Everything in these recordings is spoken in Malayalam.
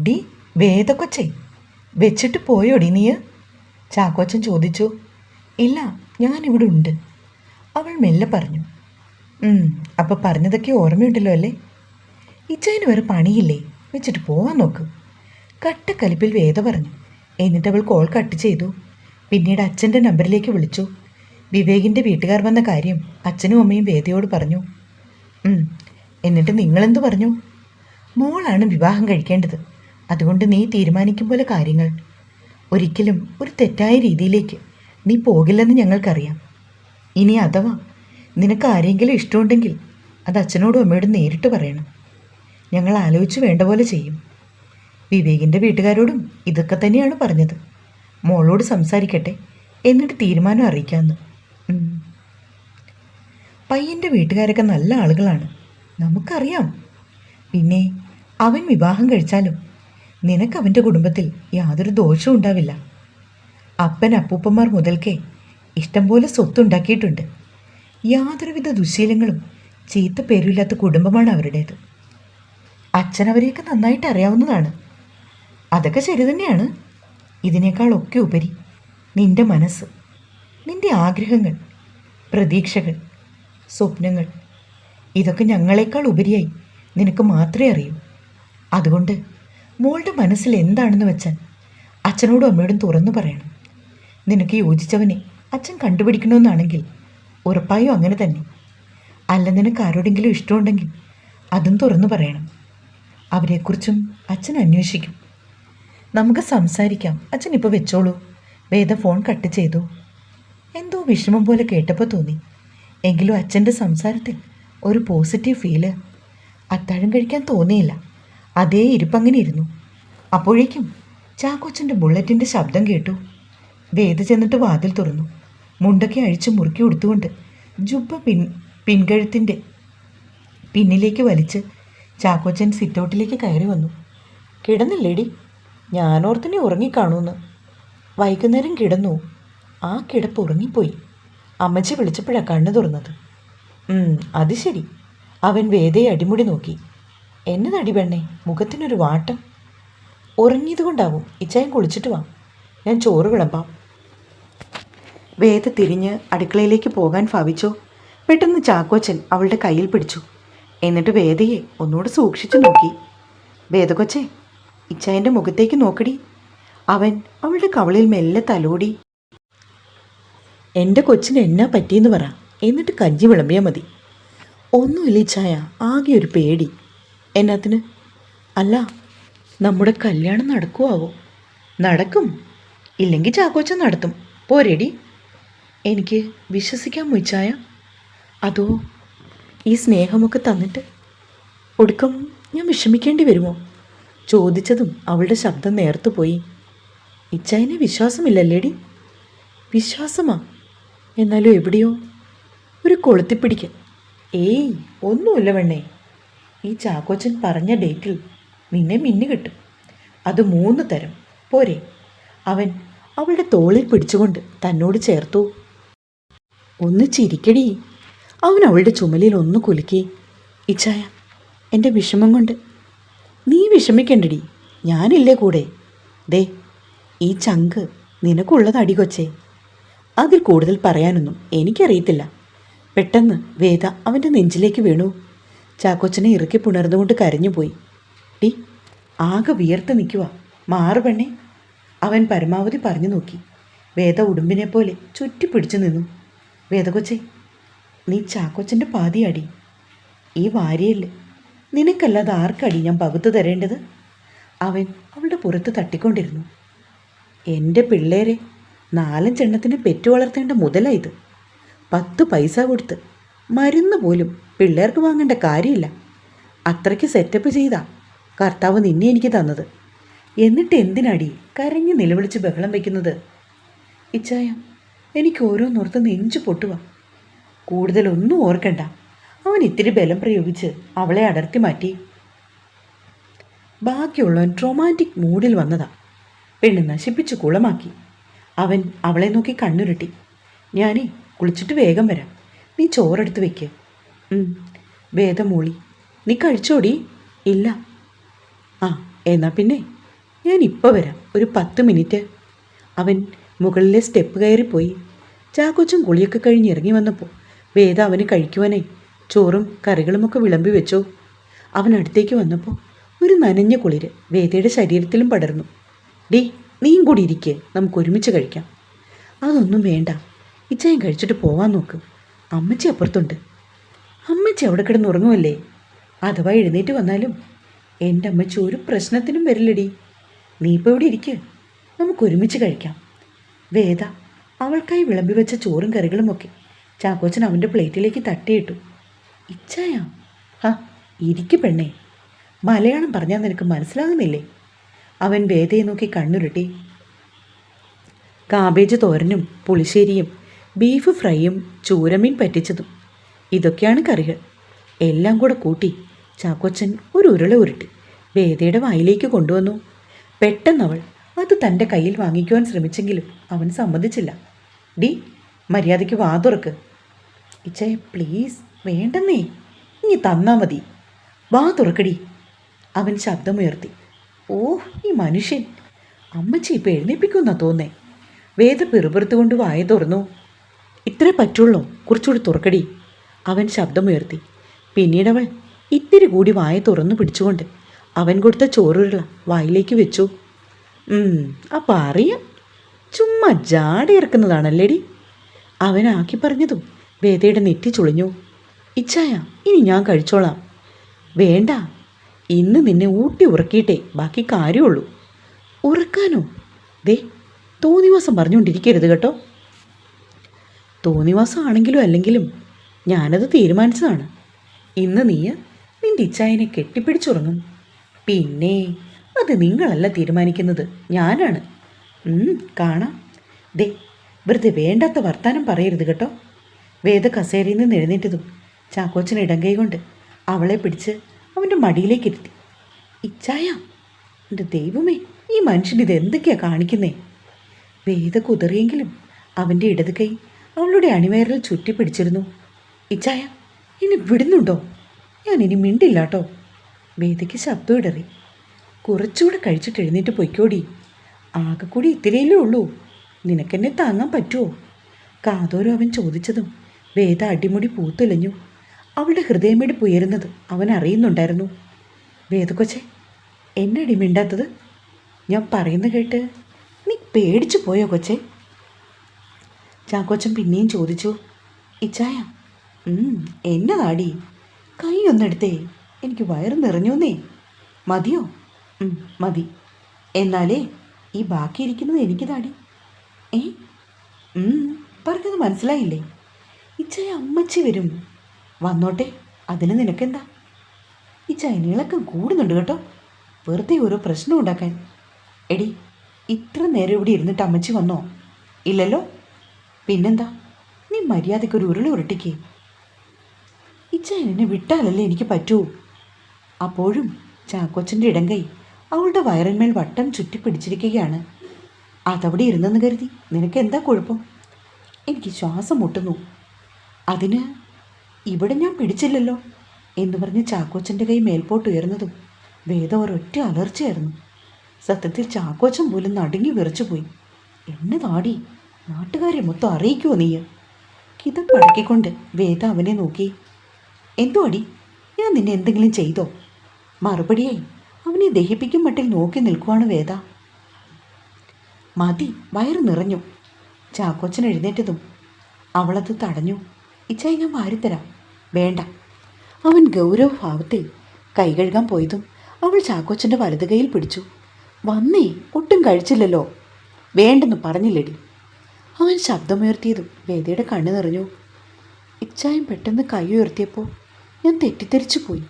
ഡി വേദക്കൊച്ചേ വെച്ചിട്ട് പോയോടി നീ ചാക്കോച്ചൻ ചോദിച്ചു. ഇല്ല ഞാനിവിടെ ഉണ്ട്. അവൾ മെല്ലെ പറഞ്ഞു. അപ്പം പറഞ്ഞതൊക്കെ ഓർമ്മയുണ്ടല്ലോ അല്ലേ? ഇച്ചയിന് വേറെ പണിയില്ലേ? വെച്ചിട്ട് പോവാൻ നോക്ക്. കട്ടക്കലിപ്പിൽ വേദ പറഞ്ഞു. എന്നിട്ട് അവൾ കോൾ കട്ട് ചെയ്തു. പിന്നീട് അച്ഛന്റെ നമ്പറിലേക്ക് വിളിച്ചു. വിവേകിന്റെ വീട്ടുകാർ വന്ന കാര്യം അച്ഛനും അമ്മയും വേദയോട് പറഞ്ഞു. "ഉം, എന്നിട്ട് നിങ്ങളെന്ത് പറഞ്ഞു? മോളാണ് വിവാഹം കഴിക്കേണ്ടത്. അതുകൊണ്ട് നീ തീരുമാനിക്കും പോലെ കാര്യങ്ങൾ. ഒരിക്കലും ഒരു തെറ്റായ രീതിയിലേക്ക് നീ പോകില്ലെന്ന് ഞങ്ങൾക്കറിയാം. ഇനി അഥവാ നിനക്ക് ആരെങ്കിലും ഇഷ്ടമുണ്ടെങ്കിൽ അത് അച്ഛനോടും അമ്മയോടും നേരിട്ട് പറയണം. ഞങ്ങൾ ആലോചിച്ച് വേണ്ട പോലെ ചെയ്യും. വിവേകിന്റെ വീട്ടുകാരോടും ഇതൊക്കെ തന്നെയാണ് പറഞ്ഞത്. മോളോട് സംസാരിക്കട്ടെ എന്നിട്ട് തീരുമാനം അറിയിക്കാമെന്ന്. പയ്യന്റെ വീട്ടുകാരൊക്കെ നല്ല ആളുകളാണ്. നമുക്കറിയാം. പിന്നെ അവൻ വിവാഹം കഴിച്ചാലും നിനക്ക് അവന്റെ കുടുംബത്തിൽ യാതൊരു ദോഷവും ഉണ്ടാവില്ല. അപ്പൻ അപ്പൂപ്പന്മാർ മുതൽക്കേ ഇഷ്ടംപോലെ സ്വത്തുണ്ടാക്കിയിട്ടുണ്ട്. യാതൊരുവിധ ദുശീലങ്ങളും ചീത്ത പേരുമില്ലാത്ത കുടുംബമാണ് അവരുടേത്. അച്ഛനവരെയൊക്കെ നന്നായിട്ട് അറിയാവുന്നതാണ്. അതൊക്കെ ശരി തന്നെയാണ്. ഇതിനേക്കാളൊക്കെ ഉപരി നിന്റെ മനസ്സ് നിന്റെ ആഗ്രഹങ്ങൾ പ്രതീക്ഷകൾ സ്വപ്നങ്ങൾ ഇതൊക്കെ ഞങ്ങളെക്കാൾ ഉപരിയായി നിനക്ക് മാത്രമേ അറിയൂ. അതുകൊണ്ട് മോളുടെ മനസ്സിൽ എന്താണെന്ന് വെച്ചാൽ അച്ഛനോടും അമ്മയോടും തുറന്നു പറയണം. നിനക്ക് യോജിച്ചവനെ അച്ഛൻ കണ്ടുപിടിക്കണമെന്നാണെങ്കിൽ ഉറപ്പായും അങ്ങനെ തന്നെ. അല്ല നിനക്ക് ആരോടെങ്കിലും ഇഷ്ടമുണ്ടെങ്കിൽ അതും തുറന്നു പറയണം. അവരെക്കുറിച്ചും അച്ഛൻ അന്വേഷിക്കും. നമുക്ക് സംസാരിക്കാം. അച്ഛൻ ഇപ്പോൾ വെച്ചോളൂ. വേദ ഫോൺ കട്ട് ചെയ്തു. എന്തോ വിഷമം പോലെ കേട്ടപ്പോൾ തോന്നി. എങ്കിലും അച്ഛന്റെ സംസാരത്തിൽ ഒരു പോസിറ്റീവ് ഫീൽ. അത്താഴം കഴിക്കാൻ തോന്നിയില്ല. അതേ ഇരിപ്പങ്ങനെ ഇരുന്നു അപ്പോഴേക്കും ചാക്കോച്ചന്റെ ബുള്ളറ്റിന്റെ ശബ്ദം കേട്ടു. വേദ ചെന്നിട്ട് വാതിൽ തുറന്നു. മുണ്ടൊക്കെ അഴിച്ച് മുറുക്കി കൊടുത്തുകൊണ്ട് ജുബ്ബ പിൻ പിൻകഴുത്തിന്റെ പിന്നിലേക്ക് വലിച്ച് ചാക്കോച്ചൻ സിറ്റൗട്ടിലേക്ക് കയറി വന്നു. കിടന്നില്ലേടി? ഞാനോർത്തിനെ ഉറങ്ങിക്കാണൂന്ന്. വൈകുന്നേരം കിടന്നു. ആ കിടപ്പ് ഉറങ്ങിപ്പോയി. അമ്മച്ചി വിളിച്ചപ്പോഴാണ് കണ്ണു തുറന്നത്. "ഉം, അത് ശരി. അവൻ വേദയെ അടിമുടി നോക്കി. എന്നതടി പെണ്ണേ? മുഖത്തിനൊരു വാട്ടം. ഉറങ്ങിയത് കൊണ്ടാവും ഇച്ചായം കുളിച്ചിട്ട് വാ. ഞാൻ ചോറ് വിളമ്പാം. വേദ തിരിഞ്ഞ് അടുക്കളയിലേക്ക് പോകാൻ ഭാവിച്ചോ? പെട്ടെന്ന് ചാക്കോച്ചൻ അവളുടെ കയ്യിൽ പിടിച്ചു. എന്നിട്ട് വേദയെ ഒന്നുകൂടെ സൂക്ഷിച്ചു നോക്കി. വേദകൊച്ചെ ഇച്ചായന്റെ മുഖത്തേക്ക് നോക്കടി. അവൻ അവളുടെ കവളിൽ മെല്ലെ തലോടി. എന്റെ കൊച്ചിന് എന്നാ പറ്റിയെന്ന് പറ. എന്നിട്ട് കഞ്ഞി വിളമ്പിയാൽ മതി. ഒന്നുമില്ല ഇച്ചായ. ആകെ ഒരു പേടി. എന്നാത്തിന്? അല്ല നമ്മുടെ കല്യാണം നടക്കുവാവോ? നടക്കും. ഇല്ലെങ്കിൽ ചാക്കോച്ച നടത്തും. പോരെടി. എനിക്ക് വിശ്വസിക്കാൻ മുയിച്ചായ അതോ ഈ സ്നേഹമൊക്കെ തന്നിട്ട് ഒടുക്കം ഞാൻ വിഷമിക്കേണ്ടി വരുമോ? ചോദിച്ചതും അവളുടെ ശബ്ദം നേർത്തു പോയി. ഇച്ചായനെ വിശ്വാസമില്ലല്ലേടി? വിശ്വാസമാ. എന്നാലും എവിടെയോ ഒരു കൊളുത്തിപ്പിടിക്കൽ ഏയ് ഒന്നുമില്ല വെണ്ണേ. ഈ ചാക്കോച്ചൻ പറഞ്ഞ ഡേറ്റിൽ നിന്നെ മിന്നു കിട്ടും. അത് മൂന്ന് തരം. പോരെ. അവൻ അവളുടെ തോളിൽ പിടിച്ചുകൊണ്ട് തന്നോട് ചേർത്തു. ഒന്ന് ചിരിക്കടി. അവൻ അവളുടെ ചുമലിൽ ഒന്ന് കുലുക്കി. ഇച്ചായ എന്റെ വിഷമം കൊണ്ട്. നീ വിഷമിക്കണ്ടടി. ഞാനില്ലേ കൂടെ. ദേ ഈ ചങ്ക് നിനക്കുള്ളത് അടികൊച്ചേ അതിൽ കൂടുതൽ പറയാനൊന്നും എനിക്കറിയത്തില്ല. പെട്ടെന്ന് വേദ അവന്റെ നെഞ്ചിലേക്ക് വീണു. ചാക്കോച്ചനെ ഇറുക്കി പുണർന്നുകൊണ്ട് കരഞ്ഞുപോയി. ടി ആകെ വിയർത്ത് നിൽക്കുക മാറ് പെണ്ണേ. അവൻ പരമാവധി പറഞ്ഞു നോക്കി. വേദ ഉടുമ്പിനെ പോലെ ചുറ്റി ചുറ്റിപ്പിടിച്ചു നിന്നു. വേദകൊച്ചേ നീ ചാക്കോച്ചന്റെ പാതിയടി. ഈ വാരിയല്ലേ. നിനക്കല്ലാതെ ആർക്കടി ഞാൻ പകുത്തു തരേണ്ടത്? അവൻ അവളുടെ പുറത്ത് തട്ടിക്കൊണ്ടിരുന്നു. എന്റെ പിള്ളേരെ നാലഞ്ചെണ്ണത്തിന് പെറ്റു വളർത്തേണ്ട മുതലായത് പത്ത് പൈസ കൊടുത്ത് മരുന്ന് പോലും പിള്ളേർക്ക് വാങ്ങേണ്ട കാര്യമില്ല. അത്രയ്ക്ക് സെറ്റപ്പ് ചെയ്താ കർത്താവ് നിന്നെ എനിക്ക് തന്നത്. എന്നിട്ട് എന്തിനാടി കരഞ്ഞ് നിലവിളിച്ച് ബഹളം വയ്ക്കുന്നത് ഇച്ചായ എനിക്ക് ഓരോന്നോർത്ത് നെഞ്ചു പൊട്ടുക കൂടുതലൊന്നും ഓർക്കണ്ട. അവൻ ഇത്തിരി ബലം പ്രയോഗിച്ച് അവളെ അടർത്തി മാറ്റി. ബാക്കിയുള്ളവൻ റൊമാന്റിക് മൂഡിൽ വന്നതാ. പെണ്ണ് നശിപ്പിച്ച് കുളമാക്കി. അവൻ അവളെ നോക്കി കണ്ണുരുട്ടി. ഞാനേ കുളിച്ചിട്ട് വേഗം വരാം. നീ ചോറെടുത്ത് വെക്ക്. വേദമൂളി നീ കഴിച്ചോടി? ഇല്ല. ആ എന്നാ പിന്നെ. ഞാൻ ഇപ്പോൾ വരാം. ഒരു പത്ത് മിനിറ്റ്. അവൻ മുകളിലെ സ്റ്റെപ്പ് കയറിപ്പോയി. ചാക്കൊച്ചും കുളിയൊക്കെ കഴിഞ്ഞ് ഇറങ്ങി വന്നപ്പോൾ വേദ അവന് കഴിക്കുവാനേ ചോറും കറികളുമൊക്കെ വിളമ്പി വെച്ചു. അവൻ അടുത്തേക്ക് വന്നപ്പോൾ ഒരു നനഞ്ഞ കുളിര് വേദയുടെ ശരീരത്തിലും പടർന്നു. ഡീ നീയും കൂടി ഇരിക്കേ. നമുക്ക് ഒരുമിച്ച് കഴിക്കാം. അതൊന്നും വേണ്ട. ഇച്ചയും കഴിച്ചിട്ട് പോവാൻ നോക്ക്. അമ്മച്ചി അപ്പുറത്തുണ്ട്. അമ്മച്ചി അവിടെ കിടന്ന് ഉറങ്ങുമല്ലേ? അഥവാ എഴുന്നേറ്റ് വന്നാലും എന്റെ അമ്മച്ചി ഒരു പ്രശ്നത്തിനും വരില്ലടി. നീ ഇപ്പോൾ ഇവിടെ ഇരിക്ക്. നമുക്ക് ഒരുമിച്ച് കഴിക്കാം. വേദ അവൾക്കായി വിളമ്പി വെച്ച ചോറും കറികളുമൊക്കെ ചാക്കോച്ചൻ അവന്റെ പ്ലേറ്റിലേക്ക് തട്ടിയിട്ടു. ഇച്ചായ? ഹാ ഇരിക്കു പെണ്ണേ. മലയാളം പറഞ്ഞാൽ നിനക്ക് മനസ്സിലാകുന്നില്ലേ? അവൻ വേദയെ നോക്കി കണ്ണുരുട്ടി. കാബേജ് തോരനും പുളിശ്ശേരിയും ബീഫ് ഫ്രൈയും ചൂരമീൻ പറ്റിച്ചതും. ഇതൊക്കെയാണ് കറികൾ. എല്ലാം കൂടെ കൂട്ടി ചാക്കോച്ചൻ ഒരു ഉരുള ഉരുട്ടി വേദയുടെ വായിലേക്ക് കൊണ്ടുവന്നു. പെട്ടെന്നവൾ അത് തന്റെ കയ്യിൽ വാങ്ങിക്കുവാൻ ശ്രമിച്ചെങ്കിലും അവൻ സമ്മതിച്ചില്ല. ഡി മര്യാദയ്ക്ക് വാതുറക്ക് ഇച്ചേ പ്ലീസ് വേണ്ടെന്നേ. ഇനി തന്നാ മതി. വാ തുറക്കടി അവൻ ശബ്ദമുയർത്തി. ഓ ഈ മനുഷ്യൻ. അമ്മച്ചി ഇപ്പം എഴുന്നേപ്പിക്കുന്നാ തോന്നേ. വേദ പിറുപിറുത്തുകൊണ്ട് വായ തുറന്നു. ഇത്രേ പറ്റുള്ളൂ. കുറച്ചുകൂടി തുറക്കടി. അവൻ ശബ്ദമുയർത്തി. പിന്നീടവൾ ഇത്തിരി കൂടി വായ തുറന്നു പിടിച്ചുകൊണ്ട് അവൻ കൊടുത്ത ചോറുരുള വായിലേക്ക് വെച്ചു. അപ്പം അറിയാം. ചുമ്മാ ജാടി ഇറക്കുന്നതാണല്ലേടി. ആക്കി പറഞ്ഞതും വേദയുടെ നെറ്റി ചുളിഞ്ഞു. ഇച്ഛായ ഇനി ഞാൻ കഴിച്ചോളാം. വേണ്ട. ഇന്ന് നിന്നെ ഊട്ടി ഉറക്കിയിട്ടേ ബാക്കി കാര്യമുള്ളൂ. ഉറക്കാനോ? ദേ തോന്നിവാസം പറഞ്ഞുകൊണ്ടിരിക്കരുത് കേട്ടോ. തോന്നിവാസം ആണെങ്കിലും അല്ലെങ്കിലും ഞാനത് തീരുമാനിച്ചതാണ്. ഇന്ന് നീ നിന്റെ ഇച്ചായനെ കെട്ടിപ്പിടിച്ചുറങ്ങും. പിന്നെ അത് നിങ്ങളല്ല തീരുമാനിക്കുന്നത് ഞാനാണ്. കാണാം. ദേ വെറുതെ വേണ്ടാത്ത വർത്താനം പറയരുത് കേട്ടോ. വേദ കസേരയിൽ നിന്ന് എഴുന്നേറ്റതും ചാക്കോച്ചൻ ഇടങ്കൈ കൊണ്ട് അവളെ പിടിച്ച് അവന്റെ മടിയിലേക്ക് ഇരുത്തി. ഇച്ചായ എന്റെ ദൈവമേ ഈ മനുഷ്യൻ ഇത് എന്തൊക്കെയാണ് കാണിക്കുന്നേ? വേദ കുതറിയെങ്കിലും അവന്റെ ഇടത് കൈ അവളുടെ അണിവയറിൽ ചുറ്റി പിടിച്ചിരുന്നു. ഇച്ചായ ഇനി വിടുന്നുണ്ടോ? ഞാൻ ഇനി മിണ്ടില്ല കേട്ടോ വേദയ്ക്ക് ശബ്ദം ഇടറി കുറച്ചുകൂടെ കഴിച്ചിട്ട് എഴുന്നേറ്റ് പൊയ്ക്കോടി. ആകെ കൂടി ഇത്തിരിയല്ലേ ഉള്ളൂ. നിനക്കെന്നെ താങ്ങാൻ പറ്റുമോ കാതോരോ അവൻ ചോദിച്ചതും വേദ അടിമുടി പൂത്തുലഞ്ഞു അവളുടെ ഹൃദയമേടി പുയരുന്നത് അവൻ അറിയുന്നുണ്ടായിരുന്നു. വേദക്കൊച്ചെ എന്നടി മിണ്ടാത്തത്? ഞാൻ പറയുന്ന കേട്ട് നീ പേടിച്ചു പോയോ കൊച്ചേ? ചാക്കോച്ചൻ പിന്നെയും ചോദിച്ചു ഇച്ചായ എന്നെ എന്നതാടി? കൈ ഒന്നെടുത്തേ എനിക്ക് വയറ് നിറഞ്ഞൂന്നേ. മതിയോ? മതി. എന്നാലേ ഈ ബാക്കിയിരിക്കുന്നത് എനിക്ക് താടി ഏ പറഞ്ഞത് മനസ്സിലായില്ലേ? ഇച്ചായ അമ്മച്ചി വരും. വന്നോട്ടെ അതിന് നിനക്കെന്താ? ഇച്ചായ നീളക്കം കൂടുന്നുണ്ട് കേട്ടോ. വെറുതെ ഓരോ പ്രശ്നം ഉണ്ടാക്കാൻ. എടി ഇത്ര നേരം ഇവിടെ ഇരുന്നിട്ട് അമ്മച്ചി വന്നോ? ഇല്ലല്ലോ? പിന്നെന്താ? നീ മര്യാദയ്ക്ക് ഒരു ഉരുളി ഉരുട്ടിക്ക്. ഇച്ച എന്നെ വിട്ടാലല്ലേ എനിക്ക് പറ്റൂ? അപ്പോഴും ചാക്കോച്ചന്റെ കൈ അവളുടെ വയറിന്മേൽ വട്ടം ചുറ്റി പിടിച്ചിരിക്കുകയാണ് അതവിടെ ഇരുന്നെന്ന് കരുതി. നിനക്ക് എന്താ കുഴപ്പം? എനിക്ക് ശ്വാസം മുട്ടുന്നു. അതിന് ഇവിടെ ഞാൻ പിടിച്ചില്ലല്ലോ എന്ന് പറഞ്ഞ് ചാക്കോച്ചന്റെ കൈ മേൽപോട്ട് ഉയർന്നതും വേദം ഒരൊറ്റ അലർച്ചയായിരുന്നു. സത്യത്തിൽ ചാക്കോച്ചൻ പോലും നടുങ്ങി വിറച്ചുപോയി. എന്നെ താടി. നാട്ടുകാരെ മൊത്തം അറിയിക്കുമോ നീ കിതപ്പടക്കിക്കൊണ്ട് വേദ അവനെ നോക്കി. എന്തോ അടി? ഞാൻ നിന്നെ എന്തെങ്കിലും ചെയ്തോ? മറുപടിയായി അവനെ ദഹിപ്പിക്കും മട്ടിൽ നോക്കി നിൽക്കുവാണ് വേദ. മതി വയറ് നിറഞ്ഞു. ചാക്കോച്ചൻ എഴുന്നേറ്റതും അവളത് തടഞ്ഞു. ഇച്ചായി ഞാൻ വാരിത്തരാം. വേണ്ട. അവൻ ഗൗരവഭാവത്തിൽ കൈ കഴുകാൻ പോയതും അവൾ ചാക്കോച്ചന്റെ വലതുകയിൽ കൈയിൽ പിടിച്ചു. വന്നേ ഒട്ടും കഴിച്ചില്ലല്ലോ. വേണ്ടെന്ന് പറഞ്ഞില്ലടി. അവൻ ശബ്ദമുയർത്തിയതും വേദയുടെ കണ്ണു നിറഞ്ഞു. ഇച്ചായം പെട്ടെന്ന് കൈ ഉയർത്തിയപ്പോൾ ഞാൻ തെറ്റിദ്ധരിച്ചു പോയി.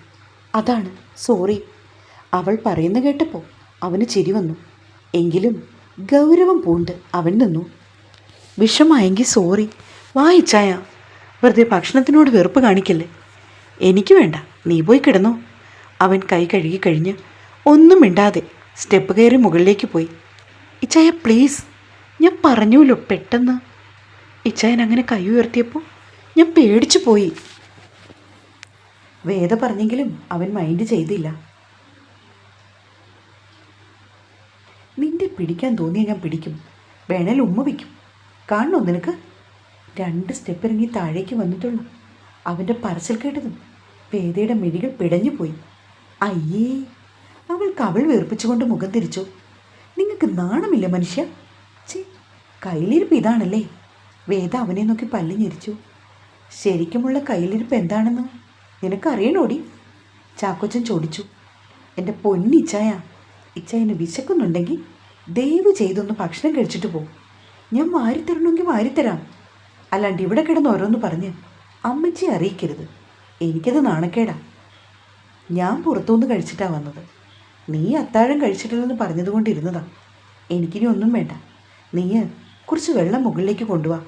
അതാണ് സോറി. അവൾ പറയുന്ന കേട്ടപ്പോൾ അവന് ചിരി വന്നു. എങ്കിലും ഗൗരവം പൂണ്ട് അവൻ നിന്നു. വിഷമായെങ്കിൽ സോറി. വാ ഇച്ചായ വെറുതെ ഭക്ഷണത്തിനോട് വെറുപ്പ് കാണിക്കല്ലേ? എനിക്ക് വേണ്ട നീ പോയി കിടന്നോ. അവൻ കൈ കഴുകി കഴിഞ്ഞ് ഒന്നും മിണ്ടാതെ സ്റ്റെപ്പ് കയറി മുകളിലേക്ക് പോയി. ഇച്ചായ പ്ലീസ്. ഞാൻ പറഞ്ഞുല്ലോ പെട്ടെന്ന്. ഇച്ചായൻ അങ്ങനെ കൈ ഉയർത്തിയപ്പോൾ ഞാൻ പേടിച്ചു പോയി. വേദ പറഞ്ഞെങ്കിലും അവൻ മൈൻഡ് ചെയ്തില്ല. നിന്റെ പിടിക്കാൻ തോന്നിയാൽ ഞാൻ പിടിക്കും. വേണേൽ ഉമ്മ വയ്ക്കും. കാണണോ നിനക്ക്? രണ്ട് സ്റ്റെപ്പ് ഇറങ്ങി താഴേക്ക് വന്നിട്ടുള്ളൂ. അവന്റെ പറച്ചിൽ കേട്ടതും വേദയുടെ മിഴികൾ പിടഞ്ഞു പോയി. അയ്യേ അവൾക്ക് അവൾ വീർപ്പിച്ചുകൊണ്ട് മുഖം തിരിച്ചു. നിങ്ങൾക്ക് നാണമില്ല മനുഷ്യ? ചേ കയ്യിലിരിപ്പ് ഇതാണല്ലേ? വേദ അവനെ നോക്കി പല്ലി ഞെരിച്ചു. ശരിക്കുമുള്ള കയ്യിലിരിപ്പ് എന്താണെന്ന് നിനക്കറിയണോടി? ചാക്കോച്ചൻ ചോദിച്ചു. എന്റെ പൊന്നിച്ചായ ഇച്ചായന് വിശക്കുന്നുണ്ടെങ്കിൽ ദയവ് ചെയ്തൊന്ന് ഭക്ഷണം കഴിച്ചിട്ട് പോകും ഞാൻ വാരിത്തരണമെങ്കിൽ വാരിത്തരാം. അല്ലാണ്ട് ഇവിടെ കിടന്ന് ഓരോന്ന് പറഞ്ഞ് അമ്മച്ചി അറിയിക്കരുത്. എനിക്കത് നാണക്കേടാ. ഞാൻ പുറത്തുനിന്ന് കഴിച്ചിട്ടാണ് വന്നത്. നീ അത്താഴം കഴിച്ചിട്ടില്ലെന്ന് പറഞ്ഞതുകൊണ്ടിരുന്നതാ. എനിക്കിനി ഒന്നും വേണ്ട. നീ കുറച്ച് വെള്ളം മുകളിലേക്ക് കൊണ്ടുവാ.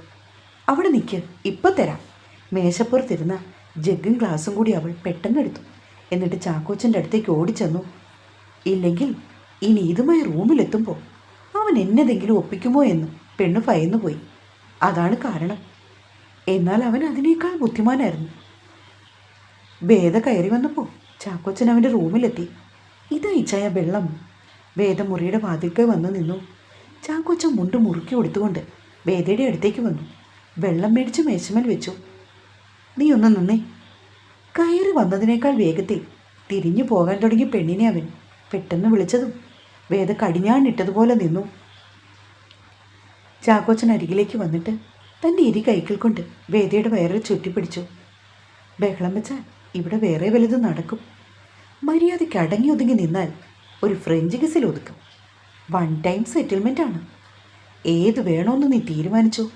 അവിടെ നിൽക്ക് ഇപ്പം തരാം. മേശപ്പുറത്തിരുന്ന ജഗ്ഗും ഗ്ലാസും കൂടി അവൾ പെട്ടെന്ന് എടുത്തു. എന്നിട്ട് ചാക്കോച്ചന്റെ അടുത്തേക്ക് ഓടിച്ചെന്നു. ഇല്ലെങ്കിൽ ഇനി ഇതുമായി റൂമിലെത്തുമ്പോൾ അവൻ എന്നതെങ്കിലും ഒപ്പിക്കുമോ എന്ന് പെണ്ണ് ഭയന്നു പോയി. അതാണ് കാരണം. എന്നാൽ അവൻ അതിനേക്കാൾ ബുദ്ധിമാനായിരുന്നു. വേദ കയറി വന്നപ്പോൾ ചാക്കോച്ചൻ അവന്റെ റൂമിലെത്തി. ഇതായിച്ചായ വെള്ളം. വേദ മുറിയുടെ വന്നു നിന്നു. ചാക്കോച്ചൻ മുണ്ട് മുറുക്കി കൊടുത്തുകൊണ്ട് വേദയുടെ അടുത്തേക്ക് വന്നു. വെള്ളം മേടിച്ച് മേശമൽ വെച്ചു. നീ ഒന്ന് നിന്നേ. കയറി വന്നതിനേക്കാൾ വേഗത്തിൽ തിരിഞ്ഞു പോകാൻ തുടങ്ങി പെണ്ണിനെ അവൻ പെട്ടെന്ന് വിളിച്ചതും വേദ കടിഞ്ഞാണിട്ടതുപോലെ നിന്നു. ചാക്കോച്ചൻ അരികിലേക്ക് വന്നിട്ട് തന്റെ ഇരി കൈകൾ കൊണ്ട് വേദയുടെ വയറിൽ ചുറ്റിപ്പിടിച്ചു. ബഹളം വെച്ചാൽ ഇവിടെ വേറെ വലുത് നടക്കും. മര്യാദയ്ക്ക് അടങ്ങി ഒതുങ്ങി നിന്നാൽ ഒരു ഫ്രഞ്ച് കിസിൽ ഒതുക്കും. വൺ ടൈം സെറ്റിൽമെന്റ് ആണ്. ഏത് വേണമെന്ന് നീ തീരുമാനിച്ചോ?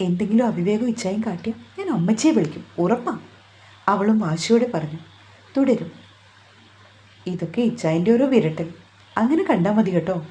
എന്തെങ്കിലും അവിവേകം ഇച്ഛായും കാട്ടിയാൽ ഞാൻ അമ്മച്ചിയെ വിളിക്കും ഉറപ്പാ. അവളും വാശിയോടെ പറഞ്ഞു തുടരും. ഇതൊക്കെ ഇച്ചായന്റെ ഓരോ വിരട്ടൽ. അങ്ങനെ കണ്ടാൽ മതി കേട്ടോ.